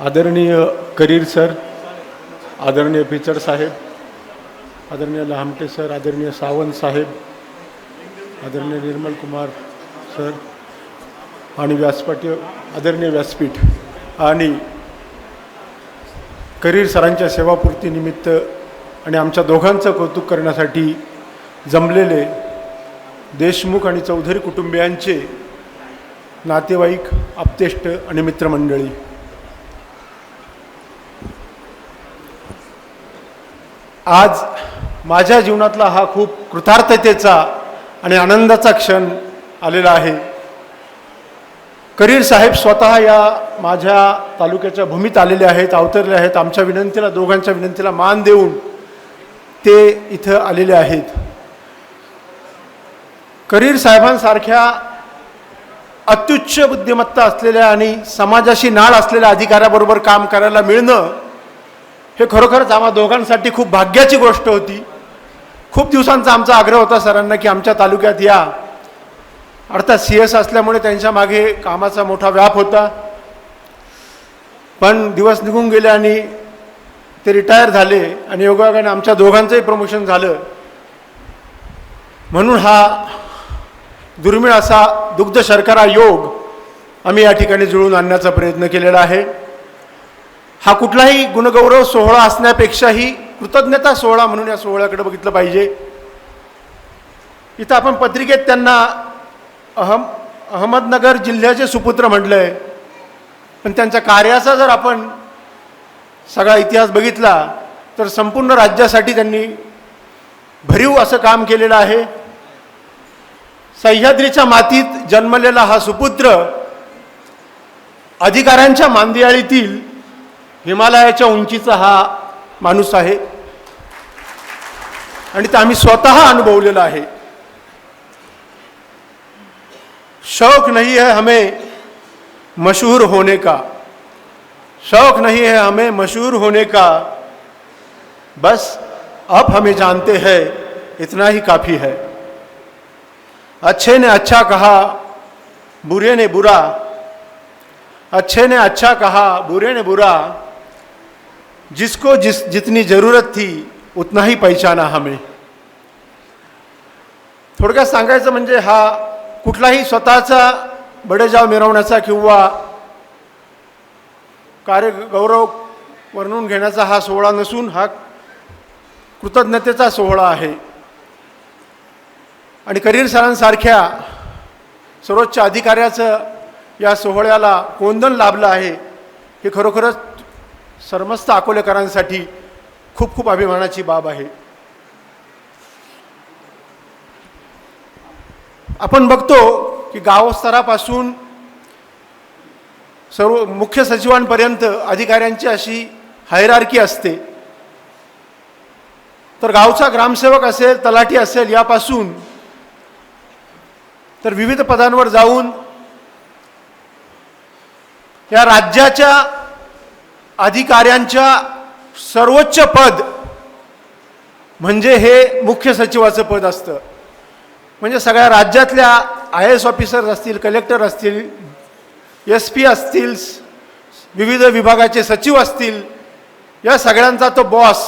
आदरणीय करीर सर आदरणीय पिचड साहेब आदरणीय लहामटे सर आदरणीय सावंत साहेब आदरणीय निर्मल कुमार सर आणि व्यासपीठ आदरणीय व्यासपीठ आणि करीर सरांच्या सेवापूर्तीनिमित्त आणि आमच्या दोघांचं कौतुक करण्यासाठी जमलेले देशमुख आणि चौधरी कुटुंबियांचे नातेवाईक आप्तेष्ट आणि मित्रमंडळी. आज माझ्या जीवनातला हा खूप कृतार्थतेचा आणि आनंदाचा क्षण आलेला आहे. करीर साहेब स्वतः या माझ्या तालुक्याच्या भूमीत आलेले आहेत अवतरले आहेत. आमच्या विनंतीला दोघांच्या विनंतीला मान देऊन ते इथं आलेले आहेत. करीर साहेबांसारख्या अत्युच्च बुद्धिमत्ता असलेल्या आणि समाजाशी नाळ असलेल्या अधिकाऱ्याबरोबर काम करायला मिळणं हे खरोखरच आम्हा दोघांसाठी खूप भाग्याची गोष्ट होती. खूप दिवसांचा आमचा आग्रह होता सरांना की आमच्या तालुक्यात या. अर्थात सी एस असल्यामुळे त्यांच्या मागे कामाचा मोठा व्याप होता. पण दिवस निघून गेले आणि ते रिटायर झाले आणि योगायोगाने आमच्या दोघांचंही प्रमोशन झालं. म्हणून हा दुर्मिळ असा दुग्ध शर्करा योग आम्ही या ठिकाणी जुळून आणण्याचा प्रयत्न केलेला आहे. हा कुठलाही गुणगौरव सोहळा असण्यापेक्षाही कृतज्ञता सोहळा म्हणून या सोहळ्याकडे बघितलं पाहिजे. इथं आपण पत्रिकेत त्यांना अहम अहमदनगर जिल्ह्याचे सुपुत्र म्हटलं आहे पण त्यांच्या कार्याचा जर आपण सगळा इतिहास बघितला तर संपूर्ण राज्यासाठी त्यांनी भरीव असं काम केलेलं आहे. सह्याद्रीच्या मातीत जन्मलेला हा सुपुत्र अधिकाऱ्यांच्या मांदियाळीतील हिमालयाच्या उंचीचा हा माणूस आहे. आणि ते आम्ही स्वतः अनुभवलेलं आहे. शौक नहीं है हमें मशहूर होने का. शौक नहीं है हमें मशहूर होने का. बस अब हमें जानते हैं इतना ही काफ़ी है. अच्छे ने अच्छा कहा बुरे ने बुरा. अच्छे ने अच्छा कहा बुरे ने बुरा. जिसको जिस जितनी ज़रूरत थी उतना ही पहचाना हमें। थोडक्यात सांगायचं म्हणजे हा कुठलाही स्वतःचा बडेजाव मिरवण्याचा किंवा कार्य गौरव वर्णून घेण्याचा हा सोहळा नसून हा कृतज्ञतेचा सोहळा आहे. आणि करीर सरांसारख्या सर्वोच्च अधिकाऱ्याचं या सोहळ्याला कोंदण लाभलं आहे हे खरोखरच सर्मस्त अकोलेकरांसाठी खूप खूप अभिमानाची बाब आहे. आपण बघतो की गावस्तरापासून सर्व मुख्य सचिवांपर्यंत अधिकाऱ्यांची अशी हैरारकी असते. तर गावचा ग्रामसेवक असेल तलाठी असेल यापासून तर विविध पदांवर जाऊन या राज्याच्या अधिकाऱ्यांच्या सर्वोच्च पद म्हणजे हे मुख्य सचिवाचं पद असतं. म्हणजे सगळ्या राज्यातल्या आय एस ऑफिसर्स असतील कलेक्टर असतील एस पी असतील विविध विभागाचे सचिव असतील या सगळ्यांचा तो बॉस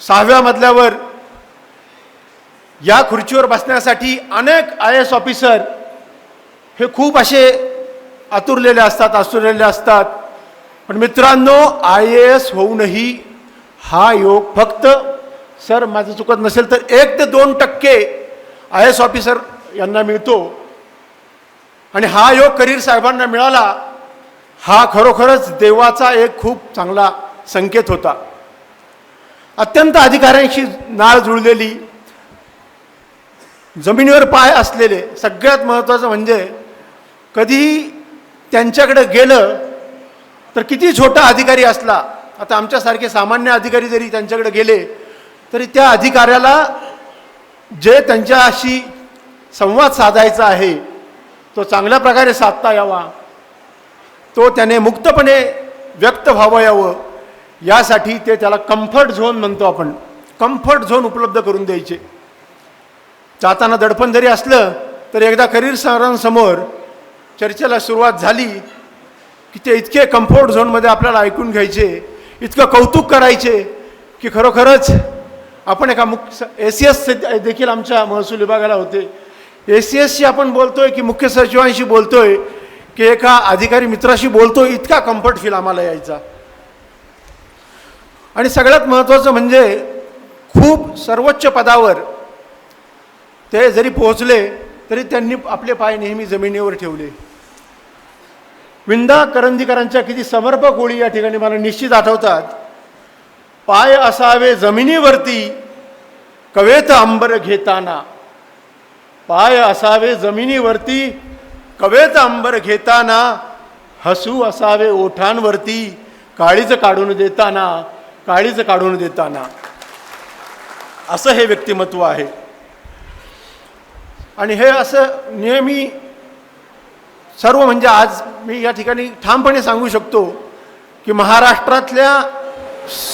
सहाव्या मजल्यावर या खुर्चीवर बसण्यासाठी अनेक आय एस ऑफिसर हे खूप असे आतुरलेले असतात आसुरलेले असतात. पण मित्रांनो आय ए एस होऊनही हा योग फक्त सर माझं चुकत नसेल तर एक ते दोन टक्के आय एस ऑफिसर यांना मिळतो. आणि हा योग करीर साहेबांना मिळाला हा खरोखरच देवाचा एक खूप चांगला संकेत होता. अत्यंत अधिकाऱ्यांशी नाळ जुळलेली जमिनीवर पाय असलेले सगळ्यात महत्त्वाचं म्हणजे कधीही त्यांच्याकडे गेलं तर किती छोटा अधिकारी असला आता आमच्यासारखे सामान्य अधिकारी जरी त्यांच्याकडे गेले तरी त्या अधिकाऱ्याला जे त्यांच्याशी संवाद साधायचा आहे तो चांगल्या प्रकारे साधता यावा. तो त्याने मुक्तपणे व्यक्त व्हावं यावं यासाठी ते त्याला कम्फर्ट झोन म्हणतो आपण. कम्फर्ट झोन उपलब्ध करून द्यायचे. जाताना दडपण जरी असलं तर एकदा करिअर सरांसमोर चर्चेला सुरुवात झाली की ते इतके कम्फर्ट झोनमध्ये आपल्याला ऐकून घ्यायचे इतकं कौतुक करायचे की खरोखरच आपण एका मुख्य ए सी एस देखील आमच्या महसूल विभागाला होते. ए सी एसशी आपण बोलतोय की मुख्य सचिवांशी बोलतोय की एका अधिकारी मित्राशी बोलतोय इतका कम्फर्ट फील आम्हाला यायचा. आणि सगळ्यात महत्त्वाचं म्हणजे खूप सर्वोच्च पदावर ते जरी पोहोचले तरी त्यांनी आपले पाय नेहमी जमिनीवर ठेवले. विंदा करंदीकरांच्या किती समर्पक ओळी या ठिकाणी मला निश्चित आठवतात. पाय असावे जमिनीवरती कवेत अंबर घेताना. पाय असावे जमिनीवरती कवेत अंबर घेताना. हसू असावे ओठांवरती काळीचं काढून देताना काळीचं काढून देताना. असं हे व्यक्तिमत्व आहे. आणि हे असं नेहमी सर्व म्हणजे आज मी या ठिकाणी ठामपणे सांगू शकतो की महाराष्ट्रातल्या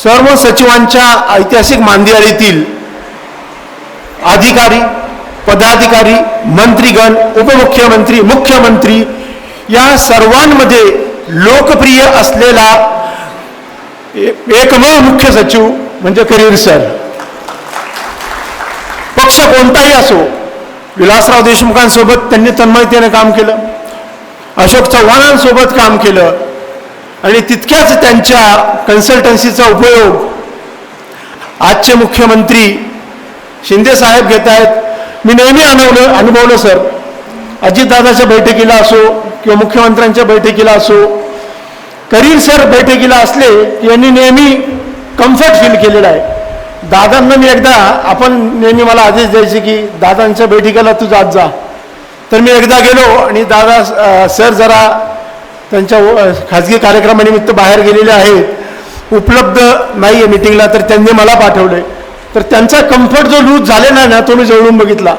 सर्व सचिवांच्या ऐतिहासिक मांदियाळीतील अधिकारी पदाधिकारी मंत्रीगण उपमुख्यमंत्री मुख्यमंत्री या सर्वांमध्ये लोकप्रिय असलेला एकमेव मुख्य सचिव म्हणजे करीर सर. पक्ष कोणताही असो विलासराव देशमुखांसोबत त्यांनी तन्मयतेने काम केलं. अशोक चव्हाणांसोबत काम केलं. आणि तितक्याच त्यांच्या कन्सल्टन्सीचा उपयोग आजचे मुख्यमंत्री शिंदे साहेब घेत आहेत. मी नेहमी अनुभवलं अनुभवलं सर. अजितदादाच्या बैठकीला असो किंवा मुख्यमंत्र्यांच्या बैठकीला असो करीर सर बैठकीला असले की यांनी नेहमी कम्फर्ट फील केलेला आहे. दादांना मी एकदा आपण नेहमी मला आदेश द्यायचे की दादांच्या बैठकीला तू जात जा. तर मी एकदा गेलो आणि दादा सर जरा त्यांच्या खाजगी कार्यक्रमानिमित्त बाहेर गेलेले आहेत. उपलब्ध नाही आहे मिटिंगला तर त्यांनी मला पाठवले तर त्यांचा कम्फर्ट जो लूज झालेला ना तो मी जवळून बघितला.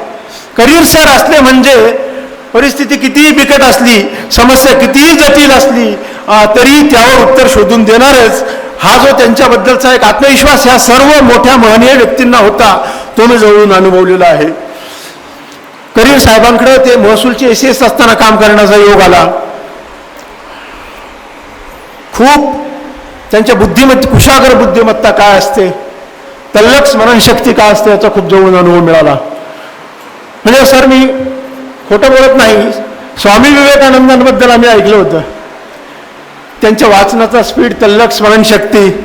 करिअर सर असले म्हणजे परिस्थिती कितीही बिकट असली समस्या कितीही जटिल असली तरी त्यावर उत्तर शोधून देणारच. हा जो त्यांच्याबद्दलचा एक आत्मविश्वास ह्या सर्व मोठ्या महनीय व्यक्तींना होता तो मी जवळून अनुभवलेला आहे. करीम साहेबांकडे ते महसूलचे एस एस असताना काम करण्याचा योग आला. खूप त्यांच्या बुद्धिमत्ता कुशाग्र बुद्धिमत्ता काय असते? तल्लक स्मरणशक्ती काय असते? याचा खूप जवळून अनुभव मिळाला. म्हणजे सर मी खोटं बोलत नाही. स्वामी विवेकानंदांबद्दल आम्ही ऐकलं होतं. त्यांच्या वाचनाचा स्पीड तल्लक स्मरणशक्ती.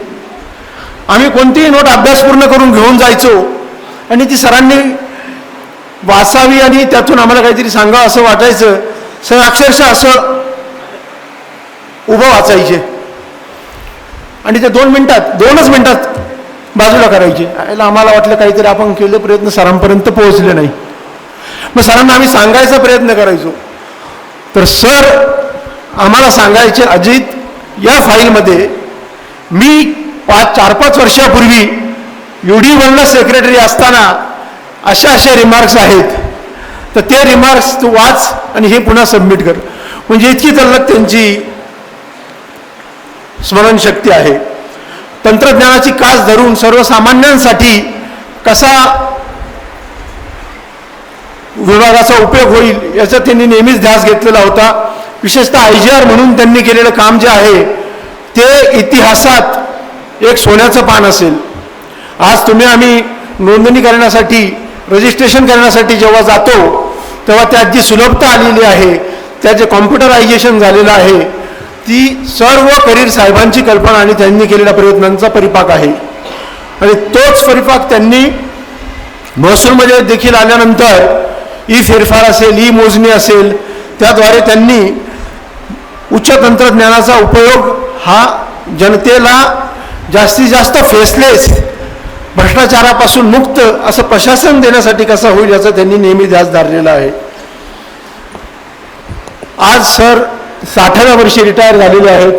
आम्ही कोणतीही नोट अभ्यास पूर्ण करून घेऊन जायचो. आणि ती सरांनी वाचावी आणि त्यातून आम्हाला काहीतरी सांगावं असं वाटायचं. सर अक्षरशः असं उभं वाचायचे. आणि ते दोन मिनटात दोनच मिनटात बाजूला करायचे. याला आम्हाला वाटलं काहीतरी आपण केलं प्रयत्न सरांपर्यंत पोहोचले नाही. मग सरांना आम्ही सांगायचा प्रयत्न करायचो. तर सर आम्हाला सांगायचे अजित या फाईलमध्ये मी पाच चार पाच वर्षापूर्वी युडी वनला सेक्रेटरी असताना अशा अशा रिमार्क्स आहेत. तर ते रिमार्क्स तू वाच आणि हे पुन्हा सबमिट कर. म्हणजे इतकी तल्लक त्यांची स्मरणशक्ती आहे. तंत्रज्ञानाची कास धरून सर्वसामान्यांसाठी कसा विभागाचा उपयोग होईल याचा त्यांनी नेहमीच ध्यास घेतलेला होता. विशेषतः आय जी आर म्हणून त्यांनी केलेलं काम जे आहे ते इतिहासात एक सोन्याचं पान असेल. आज तुम्ही आम्ही नोंदणी करण्यासाठी रजिस्ट्रेशन करण्यासाठी जेव्हा जातो तेव्हा त्यात जी सुलभता आलेली आहे त्यात जे कॉम्प्युटरायझेशन झालेलं आहे ती सर्व करीर साहेबांची कल्पना आणि त्यांनी केलेल्या प्रयत्नांचा परिपाक आहे. आणि तोच परिपाक त्यांनी महसूलमध्ये देखील आल्यानंतर ई फेरफार असेल ई मोजणी असेल त्याद्वारे त्यांनी उच्च तंत्रज्ञानाचा उपयोग हा जनतेला जास्तीत जास्त फेसलेस भ्रष्टाचारापासून मुक्त असं प्रशासन देण्यासाठी कसं होईल याचा त्यांनी नेहमी ध्यास धरलेला आहे. आज सर साठाव्या वर्षी रिटायर झालेले आहेत.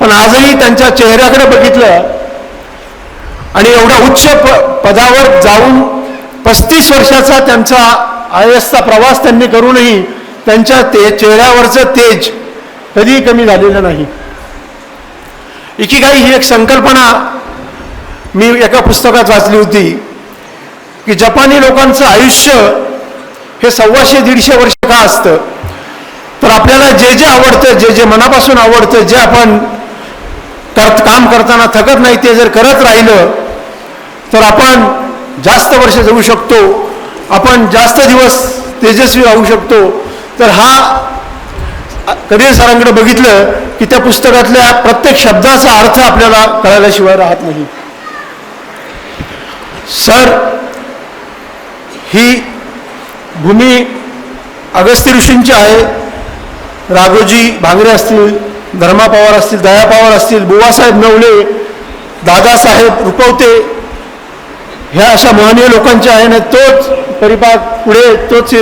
पण आजही त्यांच्या चेहऱ्याकडे बघितलं आणि एवढ्या उच्च प पदावर जाऊन पस्तीस वर्षाचा त्यांचा आय एसचा प्रवास त्यांनी करूनही त्यांच्या ते चेहऱ्यावरचं तेज कधीही कमी झालेलं नाही. इकिगाई ही एक संकल्पना मी एका पुस्तकात वाचली होती की जपानी लोकांचं आयुष्य हे सव्वाशे दीडशे वर्ष का असतं? तर आपल्याला जे जे आवडतं जे जे मनापासून आवडतं जे आपण करत काम करताना थकत नाही ते जर करत राहिलं तर आपण जास्त वर्ष जगू शकतो. आपण जास्त दिवस तेजस्वी राहू शकतो. तर हा कबीर सरांकडे बघितलं की त्या पुस्तकातल्या प्रत्येक शब्दाचा अर्थ आपल्याला कळाल्याशिवाय राहत नाही. सर ही भूमी अगस्त्य ऋषींची आहे. राघोजी भांगरे असतील धर्मा पवार असतील दया पवार असतील बुवासाहेब नवले दादासाहेब रुपवते ह्या अशा महनीय लोकांच्या आहे ना तोच परिपाक पुढे तोच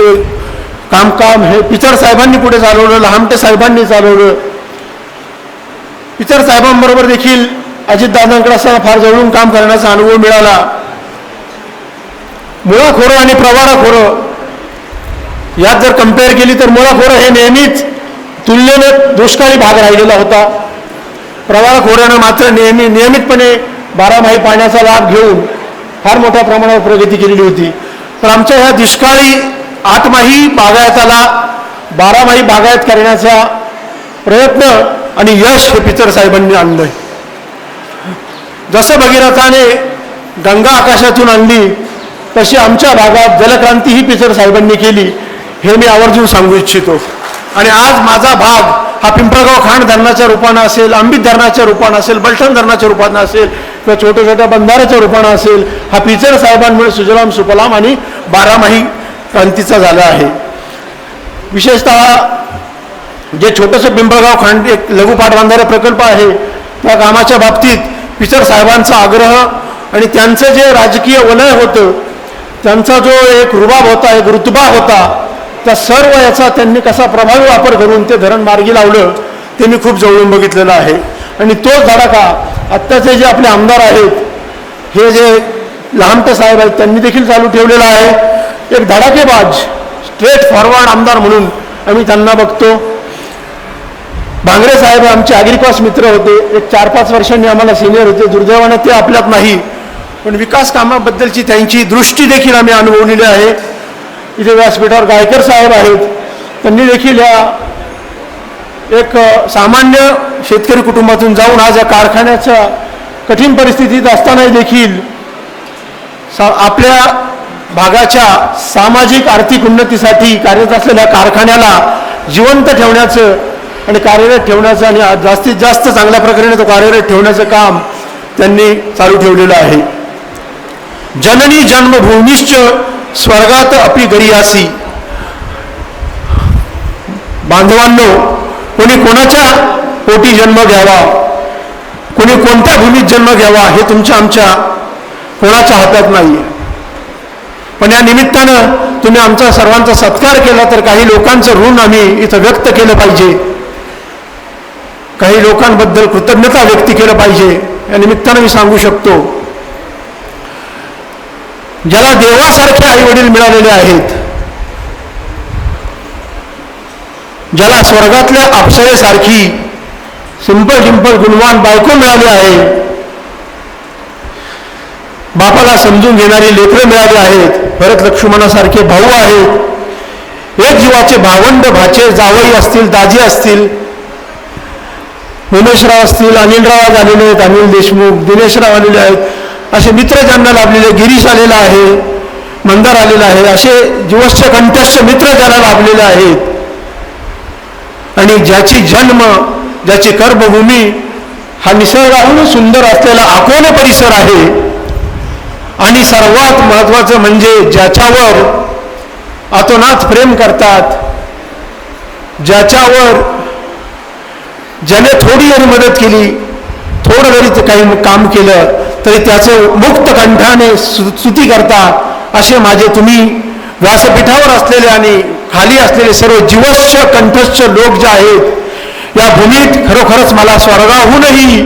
कामकाम हे पिचड साहेबांनी पुढे चालवलं लहामटे साहेबांनी चालवलं. पिचड साहेबांबरोबर देखील अजितदादांकडे असताना फार जवळून काम करण्याचा अनुभव मिळाला. मुळाखोरं आणि प्रवाराखोरं यात जर कंपेअर केली तर मुळाखोरं हे नेहमीच तुलनेनं दुष्काळी भाग राहिलेला होता. प्रवाळाखोऱ्यानं मात्र नेहमी नियमितपणे बारामाही पाण्याचा लाभ घेऊन फार मोठ्या प्रमाणावर प्रगती केलेली होती. तर आमच्या ह्या दुष्काळी आठमाही बागायताला बारामाही बागायत करण्याचा प्रयत्न आणि यश हे पितर साहेबांनी आणलंय. जसं भगीरथाने गंगा आकाशातून आणली तशी आमच्या भागात जलक्रांती ही पिचर साहेबांनी केली हे मी आवर्जून सांगू इच्छितो. आणि आज माझा भाग हा पिंपळगाव खांड धरणाच्या रूपानं असेल आंबीत धरणाच्या रूपानं असेल बलठण धरणाच्या रूपानं असेल किंवा छोट्या छोट्या बंधाऱ्याच्या रूपानं असेल हा पिचर साहेबांमुळे सुजलाम सुफलाम आणि बारामाही क्रांतीचा झाला आहे. विशेषतः जे छोटंसं पिंपळगाव खांड एक लघु पाटबंधारे प्रकल्प आहे त्या कामाच्या बाबतीत पिचर साहेबांचा आग्रह आणि त्यांचं जे राजकीय वलय होतं त्यांचा जो एक रुबाब होता एक रुतबा होता त्या सर्व याचा त्यांनी कसा प्रभावी वापर करून ते धरण मार्गी लावलं ते मी खूप जवळून बघितलेलं आहे. आणि तोच धडाका आत्ताचे जे आपले आमदार आहेत हे जे लहानटे साहेब आहेत त्यांनी देखील चालू ठेवलेला आहे. एक धडाकेबाज स्ट्रेट फॉरवर्ड आमदार म्हणून आम्ही त्यांना बघतो. भांगरे साहेब आमचे आगरीपास मित्र होते. एक चार पाच वर्षांनी आम्हाला सिनियर होते. दुर्दैवाने ते आपल्यात नाही. पण विकास कामाबद्दलची त्यांची दृष्टी देखील आम्ही अनुभवलेली आहे. इथे व्यासपीठावर गायकर साहेब आहेत. त्यांनी देखील या एक सामान्य शेतकरी कुटुंबातून जाऊन आज या कारखान्याच्या कठीण परिस्थितीत असतानाही देखील सा आपल्या भागाच्या सामाजिक आर्थिक उन्नतीसाठी कार्यरत असलेल्या कारखान्याला जिवंत ठेवण्याचं आणि कार्यरत ठेवण्याचं आणि जास्तीत जास्त चांगल्या प्रकारे तो कार्यरत ठेवण्याचं काम त्यांनी चालू ठेवलेलं आहे. जननी जन्मभूमीश्च स्वर्गात अपि गरियासी। बांधवांनो कोणी कोणाच्या पोटी जन्म घ्यावा? कोणी कोणत्या भूमीत जन्म घ्यावा? हे तुमच्या आमच्या कोणाच्या हातात नाही पण या निमित्तानं तुम्ही आमचा सर्वांचा सत्कार केला तर काही लोकांचं ऋण आम्ही इथं व्यक्त केलं पाहिजे. काही लोकांबद्दल कृतज्ञता व्यक्त केलं पाहिजे. या निमित्तानं मी सांगू शकतो ज्याला देवासारखे आई वडील मिळालेले आहेत ज्याला स्वर्गातल्या अप्सरेसारखी सिंपल सिंपल गुणवान बायको मिळाली आहे बापाला समजून घेणारी लेकरं मिळाली आहेत भरत लक्ष्मणासारखे भाऊ आहेत एक जीवाचे भावंड भाचे जावई असतील दाजी असतील उमेशराव असतील अनिलराव आलेले आहेत अनिल देशमुख दिनेशराव आलेले आहेत असे मित्र ज्यांना लाभलेले गिरीश आलेला आहे मंदार आलेला आहे असे जीवश्च कंठस्थ मित्र ज्याला लाभलेले आहेत. आणि ज्याची जन्म ज्याची कर्मभूमी हा निसर्गाहून सुंदर असलेला अकोले परिसर आहे. आणि सर्वात महत्वाचं म्हणजे ज्याच्यावर अतोनात प्रेम करतात ज्याच्यावर ज्याने थोडी जरी मदत केली थोडं जरी काही काम केलं तरी त्याचं मुक्त कंठाने सु- स्तुती करता असे माझे तुम्ही व्यासपीठावर असलेले आणि खाली असलेले सर्व जीवश्च कंठस्थ लोक जे आहेत या भूमीत खरोखरच मला स्वर्गाहूनही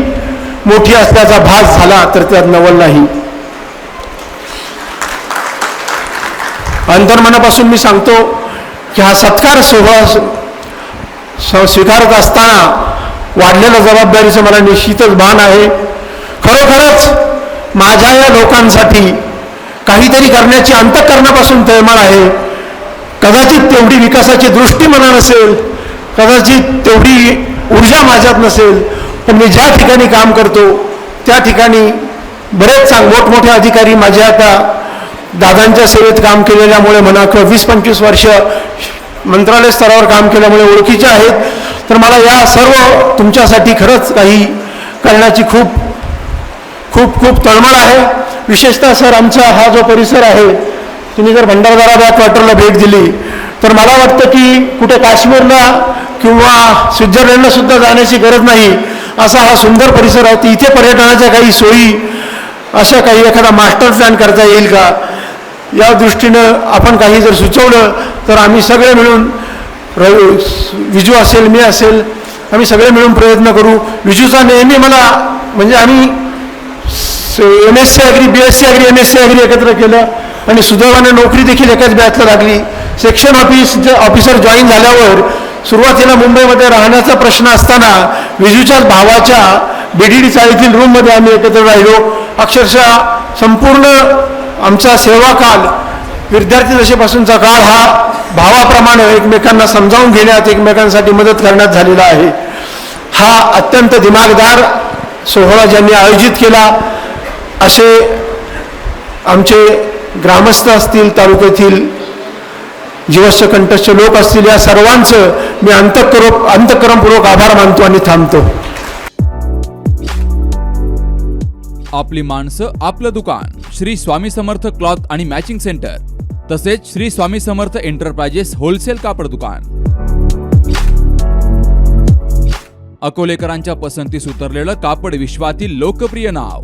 मोठी असल्याचा भास झाला तर त्यात नवल नाही. अंतर्मनापासून मी सांगतो की हा सत्कार सोहळा स- स्वीकारत असताना वाढलेल्या जबाबदारीचं मला निश्चितच भान आहे. खरोखरच माझ्या या लोकांसाठी काहीतरी करण्याची अंतकरणापासून तळमळ आहे. कदाचित तेवढी विकासाची दृष्टी मला नसेल कदाचित तेवढी ऊर्जा माझ्यात नसेल पण मी ज्या ठिकाणी काम करतो त्या ठिकाणी बरेच चांग मोठमोठे अधिकारी माझ्या आता दादांच्या सेवेत काम केलेल्यामुळे म्हणा किंवा वीस पंचवीस वर्ष मंत्रालय स्तरावर काम केल्यामुळे ओळखीचे आहेत. तर मला या सर्व तुमच्यासाठी खरंच काही करण्याची खूप खूप खूप तळमळ आहे. विशेषतः सर आमचा हा जो परिसर आहे तुम्ही जर भंडारदारा बॅक क्वार्टरला भेट दिली तर मला वाटतं की कुठे काश्मीरला किंवा स्वित्झर्लंडला सुद्धा जाण्याची गरज नाही असा हा सुंदर परिसर आहे. इथे पर्यटनाच्या काही सोयी अशा काही एखादा मास्टर प्लॅन करता येईल का? या दृष्टीनं आपण काही जर सुचवलं तर आम्ही सगळे मिळून र- विजू असेल मी असेल आम्ही सगळे मिळून प्रयत्न करू. विजूचा नेहमी मला म्हणजे आम्ही M S C agri B S C agri M S C agri एकत्र केलं आणि सुदैवाने नोकरी देखील एकाच बॅचला लागली. सेक्शन ऑफिस ऑफिसर जॉईन झाल्यावर सुरुवातीला मुंबईमध्ये राहण्याचा प्रश्न असताना विजूच्याच भावाच्या बी डी डी चाळीतील रूममध्ये आम्ही एकत्र राहिलो. अक्षरशः संपूर्ण आमचा सेवाकाल विद्यार्थी दशेपासूनचा काळ हा भावाप्रमाणे एकमेकांना समजावून घेण्यात एकमेकांसाठी मदत करण्यात झालेला आहे. हा अत्यंत दिमागदार सोहळा ज्यांनी आयोजित केला. असे आमचे ग्रामस्थ असतील तालुक्यातील जीवस्य कंठस्थ लोक असतील या सर्वांचं मी अंतकरो अंतकरणपूर्वक आभार मानतो आणि थांबतो. आपली माणसं आपलं दुकान श्री स्वामी समर्थ क्लॉथ आणि मॅचिंग सेंटर तसेच श्री स्वामी समर्थ एंटरप्राइजेस होलसेल कापड दुकान. अकोलेकरांच्या पसंतीस उतरलेलं कापड विश्वातील लोकप्रिय नाव